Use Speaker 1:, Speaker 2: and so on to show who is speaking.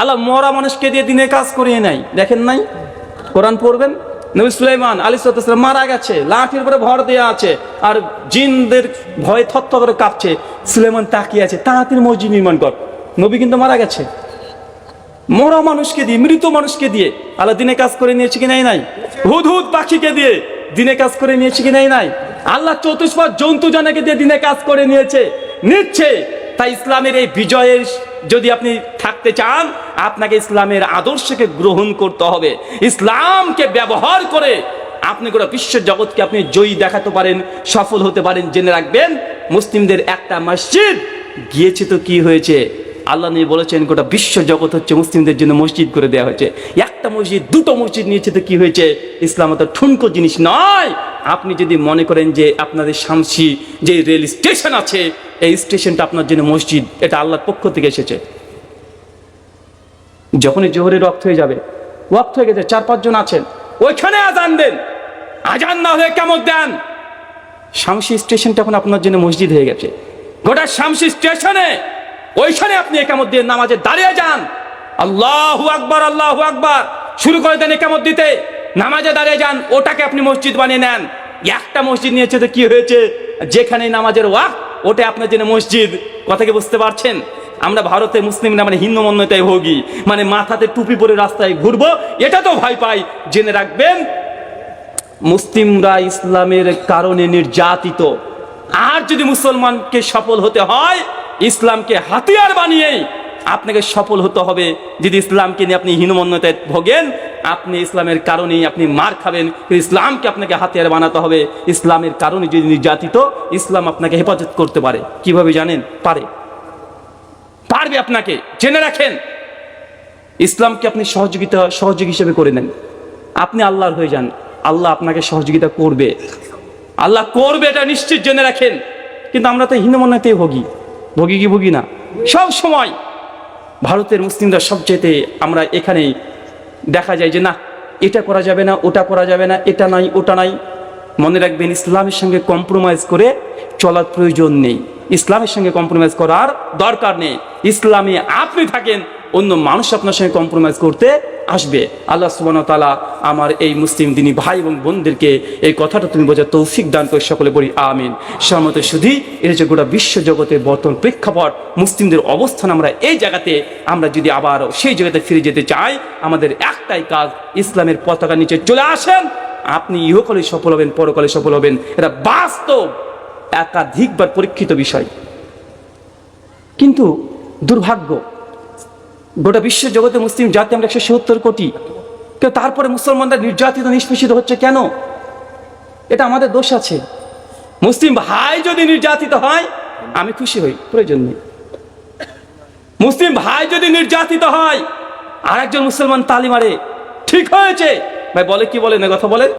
Speaker 1: আল্লাহ মরা মানুষকে দিয়ে দিনে কাজ করিয়ে নাই। দেখেন নাই? কোরআন পড়বেন? নবী সুলাইমান আলী সালাম মারা গেছে, লাঠির উপরে ভর দেওয়া আছে, আর জিনদের ভয়ে থত্ত করে কাঁপছে। সুলাইমান তাকিয়ে আছে, তাড়াতাড়ি মসজিদ নির্মাণ কর। নবী কিন্তু মারা গেছে। মরা মানুষকে দিয়ে, মৃত মানুষকে দিয়ে আল্লাহ দিনে কাজ করে নিয়েছে কি নাই নাই? হুদ হুদ পাখিকে দিয়ে দিনে কাজ করে নিয়েছে কি নাই নাই? আল্লাহ চতুষ্পদ জন্তু জনকে দিয়ে দিনে কাজ করে নিয়েছে, নিচ্ছে। তাই ইসলামের এই বিজয়ের যদি আপনি থাকতে চান, আপনাকে ইসলামের আদর্শকে গ্রহণ করতে হবে। ইসলামকে ব্যবহার করে আপনি গোটা বিশ্ব জগৎকে আপনি জয়ী দেখাতে পারেন, সফল হতে পারেন, জেনে রাখবেন। মুসলিমদের একটা মসজিদ গিয়েছে তো কি হয়েছে? আল্লাহ নিয়ে বলেছেন, গোটা বিশ্ব জগৎ হচ্ছে মুসলিমদের জন্য মসজিদ করে দেওয়া হয়েছে। একটা মসজিদ, দুটো মসজিদ নিয়েছে তো কি হয়েছে? ইসলাম তো ঠুনকো জিনিস নয়। আপনি যদি মনে করেন যে আপনাদের শামসি যে রেল স্টেশন আছে এই স্টেশনটা আপনার জন্য মসজিদ, এটা আল্লাহর পক্ষ থেকে এসেছে। যখনই জোহরের রক্ত হয়ে যাবে, ওয়াক্ত হয়ে গেছে, চার পাঁচজন আছেন। ওইখানে আজান দেন। আজান না হয়ে কেমন দেন? শামসি স্টেশনটা এখন আপনার জন্য মসজিদ হয়ে গেছে। গোটা শামসি স্টেশনে ওইখানে আপনি একামত দিয়ে নামাজে দাঁড়িয়ে যান। আল্লাহু আকবার আল্লাহু আকবার। শুরু করে দেন একামত দিতে। নামাজে দাঁড়িয়ে যান, ওটাকে আপনি মসজিদ বানিয়ে নেন। একটা মসজিদ নিয়েছে তো কি হয়েছে? যেখানে নামাজের ওয়াক ওটা আপনার জন্য মসজিদ। কথা কি বুঝতে পারছেন? আমরা ভারতে মুসলিমরা মানে হিন্দু মন্যতায় ভোগী। মানে মাথাতে টুপি পরে রাস্তায় ঘুরবো, এটা তো ভয় পাই। জেনে রাখবেন, মুসলিমরা ইসলামের কারণে নির্যাতিত। আর যদি মুসলমানকে সফল হতে হয়, ইসলামকে হাতিয়ার বানিয়েই আপনাকে সফল হতে হবে। যদি ইসলামকে নিয়ে আপনি হীনমন্যতায় ভোগেন, আপনি ইসলামের কারণেই আপনি মার খাবেন। ইসলামকে আপনাকে হাতিয়ার বানাতে হবে। ইসলামের কারণে যদি নির্যাতিত, ইসলাম আপনাকে হেফাজত করতে পারে। কীভাবে জানেন? পারে। পারবে আপনাকে। জেনে রাখেন। ইসলামকে আপনি সহযোগিতা, সহযোগী হিসেবে করে নেন। আপনি আল্লাহর হয়ে যান। আল্লাহ আপনাকে সহযোগিতা করবে। আল্লাহ করবে এটা নিশ্চিত জেনে রাখেন। কিন্তু আমরা তো হীনমন্যতেই ভোগী। ভোগী কি ভোগী না? সব সময়। ভারতের মুসলিমরা সবচেয়েতে আমরা এখানে দেখা যায় যে, না, এটা করা যাবে না, ওটা করা যাবে না, এটা নাই, ওটা নাই। মনে রাখবেন, ইসলামের সঙ্গে কম্প্রোমাইজ করে চলার প্রয়োজন নেই। ইসলামের সঙ্গে কম্প্রোমাইজ করার দরকার নেই। ইসলামে আপনি থাকেন অন্য মানুষ আপনার সঙ্গে কম্প্রোমাইজ করতে আসবে। আল্লাহ সুবান তালা আমার এই মুসলিম দিনী ভাই এবং বোনদেরকে এই কথাটা তুমি বোঝা তৌফিক দান করে সকলে বলি আমিন। সহমত শুধু এটা হচ্ছে গোটা বিশ্ব জগতের বর্তমান প্রেক্ষাপট, মুসলিমদের অবস্থান আমরা এই জায়গাতে, আমরা যদি আবার সেই জায়গাতে ফিরে যেতে চাই, আমাদের একটাই কাজ, ইসলামের পতাকা নিচে চলে আসেন। আপনি ইহকালে সফল হবেন, পরকালে সফল হবেন। এটা বাস্তব, একাধিকবার পরীক্ষিত বিষয়। কিন্তু দুর্ভাগ্য গোটা বিশ্ব জগতে মুসলিম জাতি আমরা একশো সত্তর কোটি। কেউ তারপরে মুসলমানরা নির্যাতিত, নিষ্পেষিত হচ্ছে কেন? এটা আমাদের দোষ আছে। মুসলিম ভাই যদি নির্যাতিত হয়, আমি খুশি হই, প্রয়োজন নেই। মুসলিম ভাই যদি নির্যাতিত হয় আর একজন মুসলমান তালি মারে, ঠিক হয়েছে। ভাই বলে কি বলেন এ কথা বলেন